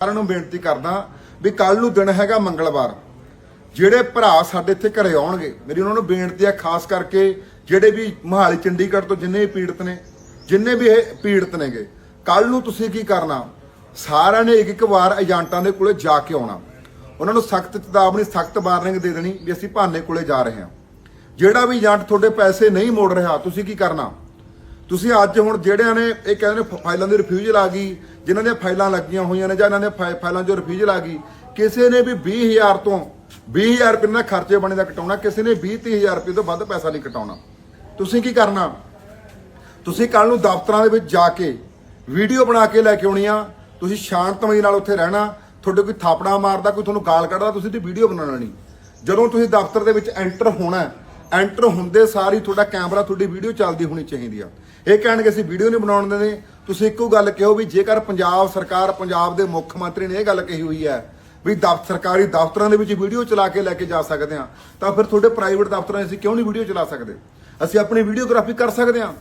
ਸਾਰਿਆਂ ਨੂੰ ਬੇਨਤੀ ਕਰਦਾ ਵੀ ਕੱਲ ਨੂੰ ਦਿਨ ਹੈਗਾ ਮੰਗਲਵਾਰ। ਜਿਹੜੇ ਭਰਾ ਸਾਡੇ ਇੱਥੇ ਘਰੇ ਆਉਣਗੇ, ਮੇਰੀ ਉਹਨਾਂ ਨੂੰ ਬੇਨਤੀ ਹੈ ਖਾਸ ਕਰਕੇ ਜਿਹੜੇ ਵੀ ਮਹਾਲੀ ਚੰਡੀਗੜ੍ਹ ਤੋਂ ਜਿੰਨੇ ਵੀ ਪੀੜਤ ਨੇ, ਜਿੰਨੇ ਵੀ ਇਹ ਪੀੜਤ ਨੇਗੇ ਕੱਲ ਨੂੰ ਤੁਸੀਂ ਕੀ ਕਰਨਾ? ਸਾਰਿਆਂ ਨੇ ਇੱਕ ਇੱਕ ਵਾਰ ਏਜੰਟਾਂ ਦੇ ਕੋਲੇ ਜਾ ਕੇ ਆਉਣਾ। ਉਹਨਾਂ ਨੂੰ ਸਖਤ ਚੇਤਾਵਨੀ, ਸਖਤ ਵਾਰਨਿੰਗ ਦੇ ਦੇਣੀ ਵੀ ਅਸੀਂ ਭਾਨੇ ਕੋਲੇ ਜਾ ਰਹੇ ਹਾਂ। ਜਿਹੜਾ ਵੀ ਏਜੰਟ ਤੁਹਾਡੇ ਪੈਸੇ ਨਹੀਂ ਮੋੜ ਰਿਹਾ, ਤੁਸੀਂ ਕੀ ਕਰਨਾ? ਤੁਸੀਂ ਅੱਜ ਹੁਣ ਜਿਹੜਿਆਂ ਨੇ, ਇਹ ਕਹਿੰਦੇ ਨੇ ਫਾਈਲਾਂ ਦੀ ਰਿਫਿਊਜ਼ਲ ਆ ਗਈ, ਜਿਨ੍ਹਾਂ ਦੀਆਂ ਫਾਈਲਾਂ ਲੱਗੀਆਂ ਹੋਈਆਂ ਨੇ ਜਾਂ ਇਹਨਾਂ ਦੀਆਂ ਫਾਈਲਾਂ 'ਚੋਂ ਰਿਫਿਊਜ਼ਲ ਆ ਗਈ, ਕਿਸੇ ਨੇ ਵੀ 20000 ਤੋਂ 20000 ਰੁਪਏ ਨਾਲ ਖਰਚੇ ਬਣੇ ਦਾ ਕਟਾਉਣਾ, ਕਿਸੇ ਨੇ 20 30000 ਰੁਪਏ ਤੋਂ ਵੱਧ ਪੈਸਾ ਨਹੀਂ ਕਟਾਉਣਾ। ਤੁਸੀਂ ਕੀ ਕਰਨਾ? ਤੁਸੀਂ ਕੱਲ ਨੂੰ ਦਫ਼ਤਰਾਂ ਦੇ ਵਿੱਚ ਜਾ ਕੇ ਵੀਡੀਓ ਬਣਾ ਕੇ ਲੈ ਕੇ ਆਉਣੀ ਆ, ਤੁਸੀਂ ਸ਼ਾਂਤਮਈ ਨਾਲ ਉੱਥੇ ਰਹਿਣਾ, ਤੁਹਾਡੇ ਕੋਈ ਥਾਪੜਾ ਮਾਰਦਾ, ਕੋਈ ਤੁਹਾਨੂੰ ਗਾਲ ਕੱਢਦਾ, ਤੁਸੀਂ ਤੇ ਵੀਡੀਓ ਬਣਾਉਣਾ। ਨਹੀਂ ਜਦੋਂ ਤੁਸੀਂ ਦਫ਼ਤਰ ਦੇ ਵਿੱਚ ਐਂਟਰ ਹੋਣਾ ਐਂਟਰ ਹੁੰਦੇ ਸਾਰ ਹੀ ਤੁਹਾਡਾ ਕੈਮਰਾ ਤੁਹਾਡੀ ਵੀਡੀਓ ਚੱਲਦੀ ਹੋਣੀ ਚਾਹੀਦੀ ਆ। ਇਹ ਕਹਿਣਗੇ ਅਸੀਂ ਵੀਡੀਓ ਨਹੀਂ ਬਣਾਉਣ ਦਿੰਦੇ। ਤੁਸੀਂ ਇੱਕੋ ਗੱਲ ਕਿਹੋ ਵੀ ਜੇਕਰ ਪੰਜਾਬ ਸਰਕਾਰ, ਪੰਜਾਬ ਦੇ ਮੁੱਖ ਮੰਤਰੀ ਨੇ ਇਹ ਗੱਲ ਕਹੀ ਹੋਈ ਹੈ ਵੀ ਦਫ਼ਤਰ ਸਰਕਾਰੀ ਦਫ਼ਤਰਾਂ ਦੇ ਵਿੱਚ ਵੀਡੀਓ ਚਲਾ ਕੇ ਲੈ ਕੇ ਜਾ ਸਕਦੇ ਆ ਤਾਂ ਫਿਰ ਤੁਹਾਡੇ ਪ੍ਰਾਈਵੇਟ ਦਫ਼ਤਰਾਂ 'ਚ ਅਸੀਂ ਕਿਉਂ ਨਹੀਂ ਵੀਡੀਓ ਚਲਾ ਸਕਦੇ? ਅਸੀਂ ਆਪਣੀ ਵੀਡੀਓਗ੍ਰਾਫੀ ਕਰ ਸਕਦੇ ਆ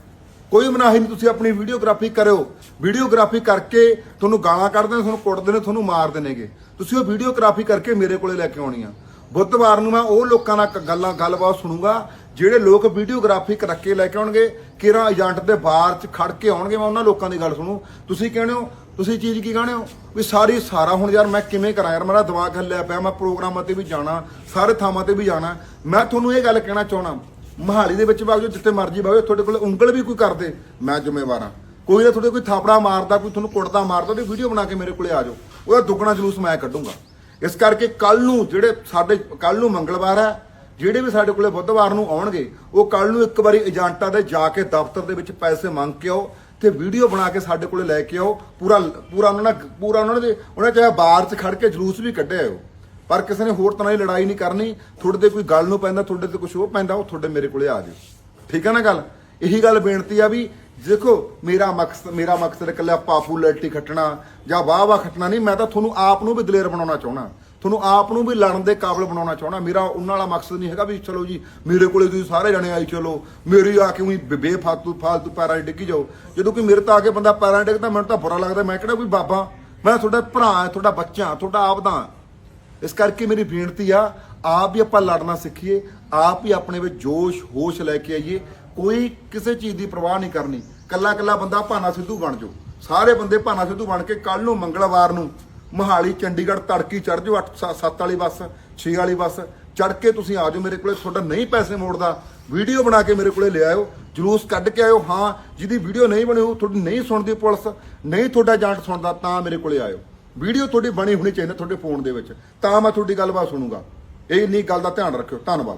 ਕੋਈ ਮਨਾਹੀ ਨਹੀਂ, ਤੁਸੀਂ ਆਪਣੀ ਵੀਡੀਓਗ੍ਰਾਫੀ ਕਰਿਓ। ਵੀਡੀਓਗ੍ਰਾਫੀ ਕਰਕੇ ਤੁਹਾਨੂੰ ਗਾਲਾਂ ਕੱਢਦੇ ਨੇ, ਤੁਹਾਨੂੰ ਕੁੱਟਦੇ ਨੇ, ਤੁਹਾਨੂੰ ਮਾਰਦੇ ਨੇਗੇ ਤੁਸੀਂ ਉਹ ਵੀਡੀਓਗ੍ਰਾਫੀ ਕਰਕੇ ਮੇਰੇ ਕੋਲੇ ਲੈ ਕੇ ਆਉਣੀ ਆ। ਬੁੱਧਵਾਰ ਨੂੰ ਮੈਂ ਉਹ ਲੋਕਾਂ ਨਾਲ ਗੱਲਾਂ ਗੱਲਬਾਤ ਸੁਣੂੰਗਾ, ਜਿਹੜੇ ਲੋਕ ਵੀਡੀਓਗ੍ਰਾਫੀ ਕਰਕੇ ਲੈ ਕੇ ਆਉਣਗੇ ਕਿਰਾਂ ਏਜੰਟ ਦੇ ਬਾਹਰ 'ਚ ਖੜ ਕੇ ਆਉਣਗੇ, ਮੈਂ ਉਹਨਾਂ ਲੋਕਾਂ ਦੀ ਗੱਲ ਸੁਣੂ। ਤੁਸੀਂ ਕਹਿੰਦੇ ਹੋ, ਤੁਸੀਂ ਚੀਜ਼ ਕੀ ਕਹਿੰਦੇ ਹੋ? ਵੀ ਸਾਰੀ ਸਾਰਾ ਹੁਣ ਯਾਰ ਮੈਂ ਕਿਵੇਂ ਕਰਾਂ ਯਾਰ? ਮੇਰਾ ਦਿਮਾਗ ਹੱਲਿਆ ਪਿਆ, ਮੈਂ ਪ੍ਰੋਗਰਾਮਾਂ ਤੇ ਵੀ ਜਾਣਾ, ਸਾਰੇ ਥਾਵਾਂ ਤੇ ਵੀ ਜਾਣਾ। ਮੈਂ ਤੁਹਾਨੂੰ ਇਹ ਗੱਲ ਕਹਿਣਾ ਚਾਹਣਾ ਮਹਾਲੀ ਦੇ ਵਿੱਚ ਵਗ ਜਾਓ ਜਿੱਥੇ ਮਰਜ਼ੀ ਵਗ ਜਾਓ ਤੁਹਾਡੇ ਕੋਲ ਉਂਗਲ ਵੀ ਕੋਈ ਕਰਦੇ, ਮੈਂ ਜ਼ਿੰਮੇਵਾਰ ਹਾਂ। ਕੋਈ ਨਾ ਤੁਹਾਡੇ ਕੋਈ ਥਾਪੜਾ ਮਾਰਦਾ, ਕੋਈ ਤੁਹਾਨੂੰ ਕੁੱਟਦਾ ਮਾਰਦਾ ਤੇ ਵੀਡੀਓ ਬਣਾ ਕੇ ਮੇਰੇ ਕੋਲੇ ਆ ਜਾਓ। ਉਹਦਾ ਦੁੱਗਣਾ ਜਲੂਸ ਮੈਂ ਕੱਢੂੰਗਾ। ਇਸ ਕਰਕੇ ਕੱਲ ਨੂੰ ਜਿਹੜੇ ਸਾਡੇ ਕੱਲ ਨੂੰ ਮੰਗਲਵਾਰ ਹੈ, ਜਿਹੜੇ ਵੀ ਸਾਡੇ ਕੋਲੇ ਬੁੱਧਵਾਰ ਨੂੰ ਆਉਣਗੇ, ਉਹ ਕੱਲ ਨੂੰ ਇੱਕ ਵਾਰੀ ਏਜੰਟਾਂ ਦੇ ਜਾ ਕੇ ਦਫ਼ਤਰ ਦੇ ਵਿੱਚ ਪੈਸੇ ਮੰਗ ਕੇ ਆਓ ਤੇ ਵੀਡੀਓ ਬਣਾ ਕੇ ਸਾਡੇ ਕੋਲੇ ਲੈ ਕੇ ਆਓ। ਪੂਰਾ ਪੂਰਾ ਉਹਨਾਂ ਨਾਲ, ਪੂਰਾ ਉਹਨਾਂ ਦੇ, ਉਹਨਾਂ ਚਾਹੇ ਬਾਹਰ 'ਚ ਖੜ ਕੇ ਜਲੂਸ ਵੀ ਕੱਢਿਆ ਆਓ ਪਰ ਕਿਸੇ ਨੇ ਹੋਰ ਤਰ੍ਹਾਂ ਦੀ ਲੜਾਈ ਨਹੀਂ ਕਰਨੀ। ਤੁਹਾਡੇ ਤੇ ਕੋਈ ਗੱਲ ਨੂੰ ਪੈਂਦਾ, ਤੁਹਾਡੇ ਤੇ ਕੁਝ ਉਹ ਪੈਂਦਾ, ਉਹ ਤੁਹਾਡੇ ਮੇਰੇ ਕੋਲੇ ਆ ਜਾਓ। ਠੀਕ ਹੈ ਨਾ ਗੱਲ? ਇਹੀ ਗੱਲ ਬੇਨਤੀ ਆ ਵੀ ਦੇਖੋ, ਮੇਰਾ ਮਕਸਦ ਮੇਰਾ ਮਕਸਦ ਇਕੱਲਾ ਪਾਪੂਲੈਰਿਟੀ ਖੱਟਣਾ ਜਾਂ ਵਾਹ ਵਾਹ ਖੱਟਣਾ ਨਹੀਂ, ਮੈਂ ਤਾਂ ਤੁਹਾਨੂੰ ਆਪ ਨੂੰ ਵੀ ਦਲੇਰ ਬਣਾਉਣਾ ਚਾਹਣਾ ਤੁਹਾਨੂੰ ਆਪ ਨੂੰ ਵੀ ਲੜਨ ਦੇ ਕਾਬਿਲ ਬਣਾਉਣਾ ਚਾਹਣਾ ਮੇਰਾ ਉਹਨਾਂ ਵਾਲਾ ਮਕਸਦ ਨਹੀਂ ਹੈਗਾ ਵੀ ਚਲੋ ਜੀ, ਮੇਰੇ ਕੋਲੇ ਤੁਸੀਂ ਸਾਰੇ ਜਣੇ ਆਈ ਚਲੋ। ਮੇਰੀ ਆ ਕੇ ਉਹੀ ਬੇਫਾਲਤੂ, ਫਾਲਤੂ ਪੈਰਾਂ 'ਚ ਡਿੱਗੀ ਜਾਓ। ਜਦੋਂ ਕੋਈ ਮੇਰੇ ਤਾਂ ਆ ਕੇ ਬੰਦਾ ਪੈਰਾਂ 'ਚ ਡਿੱਗਦਾ, ਮੈਨੂੰ ਤਾਂ ਬੁਰਾ ਲੱਗਦਾ, ਮੈਂ ਕਿਹੜਾ ਕੋਈ ਬਾਬਾ? ਮੈਂ ਤੁਹਾਡਾ ਭਰਾ, ਤੁਹਾਡਾ ਬੱਚਾ, ਤੁਹਾਡਾ ਆਪਦਾ ਇਸ ਕਰਕੇ ਮੇਰੀ ਬੇਨਤੀ ਆ ਆਪ ਵੀ ਆਪਾਂ ਲੜਨਾ ਸਿੱਖੀਏ, ਆਪ ਹੀ ਆਪਣੇ ਵਿੱਚ ਜੋਸ਼, ਹੋਸ਼ ਲੈ ਕੇ ਆਈਏ। ਕੋਈ ਕਿਸੇ ਚੀਜ਼ ਦੀ ਪਰਵਾਹ ਨਹੀਂ ਕਰਨੀ। ਕੱਲਾ ਕੱਲਾ ਬੰਦਾ ਭਾਨਾ ਸਿੱਧੂ ਬਣ ਜਾਓ। ਸਾਰੇ ਬੰਦੇ ਭਾਨਾ ਸਿੱਧੂ ਬਣ ਕੇ ਕੱਲ ਨੂੰ, ਮੰਗਲਵਾਰ ਨੂੰ ਮਹਾਲੀ, ਚੰਡੀਗੜ੍ਹ ਤੜਕੀ ਚੜ ਜਾਓ 8 7 ਵਾਲੀ ਬੱਸ 6 ਵਾਲੀ ਬੱਸ। ਚੜ ਕੇ ਤੁਸੀਂ ਆ ਜਾਓ ਮੇਰੇ ਕੋਲੇ। ਤੁਹਾਡਾ ਨਹੀਂ ਪੈਸੇ ਮੋੜਦਾ। ਵੀਡੀਓ ਬਣਾ ਕੇ ਮੇਰੇ ਕੋਲੇ ਲੈ ਆਇਓ। ਜਲੂਸ ਕੱਢ ਕੇ ਆਇਓ। ਹਾਂ, ਜਿਹਦੀ ਵੀਡੀਓ ਨਹੀਂ ਬਣੀ ਉਹ ਤੁਹਾਡੀ ਨਹੀਂ ਸੁਣਦੀ ਪੁਲਿਸ, ਨਹੀਂ ਤੁਹਾਡਾ ਏਜੰਟ ਸੁਣਦਾ, ਤਾਂ ਮੇਰੇ ਕੋਲੇ ਆਇਓ। ਵੀਡੀਓ ਤੁਹਾਡੀ ਬਣੀ ਹੋਣੀ ਚਾਹੀਦੀ ਤੁਹਾਡੇ ਫੋਨ ਦੇ ਵਿੱਚ। ਤਾਂ ਮੈਂ ਤੁਹਾਡੀ ਗੱਲਬਾਤ ਸੁਣੂਗਾ। ਇਹ ਨਹੀਂ ਗੱਲ ਦਾ ਧਿਆਨ ਰੱਖਿਓ। ਧੰਨਵਾਦ।